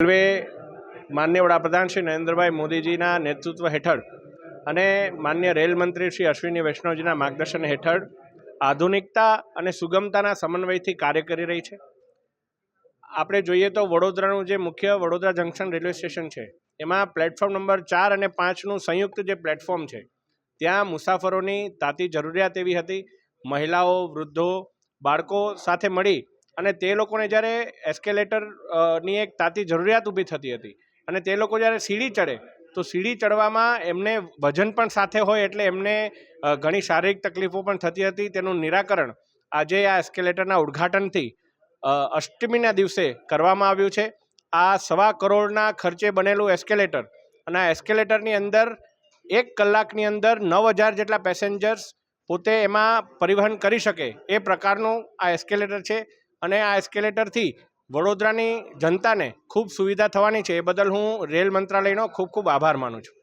Railway માન્ય વડાપ્રધાન શ્રી નરેન્દ્રભાઈ મોદીજીના નેતૃત્વ હેઠળ અને માન્ય રેલ મંત્રી શ્રી અશ્વિની વૈષ્ણવજીના માર્ગદર્શન હેઠળ આધુનિકતા અને સુગમતાના સમન્વયથી કાર્ય કરી રહી છે. આપણે જોઈએ તો વડોદરાનું જે મુખ્ય વડોદરા જંકશન રેલવે સ્ટેશન છે, એમાં પ્લેટફોર્મ નંબર ચાર અને પાંચનું સંયુક્ત જે પ્લેટફોર્મ છે, ત્યાં મુસાફરોની તાતી જરૂરિયાત એવી હતી. મહિલાઓ, વૃદ્ધો, બાળકો સાથે મળી અને તે લોકોને જ્યારે એસ્કેલેટરની એક તાતી જરૂરિયાત ઊભી થતી હતી અને તે લોકો જ્યારે સીડી ચડે, તો સીડી ચડવામાં એમને વજન પણ સાથે હોય એટલે એમને ઘણી શારીરિક તકલીફો પણ થતી હતી. તેનું નિરાકરણ આજે આ એસ્કેલેટરના ઉદ્ઘાટનથી અષ્ટમીના દિવસે કરવામાં આવ્યું છે. આ સવા કરોડના ખર્ચે બનેલું એસ્કેલેટર અને આ એસ્કેલેટરની અંદર એક કલાકની અંદર નવ હજાર જેટલા પેસેન્જર્સ પોતે એમાં પરિવહન કરી શકે એ પ્રકારનું આ એસ્કેલેટર છે. અને આ એસ્કેલેટરથી વડોદરાની જનતાને ખૂબ સુવિધા થવાની છે. એ બદલ હું રેલ મંત્રાલયનો ખૂબ ખૂબ આભાર માનું છું.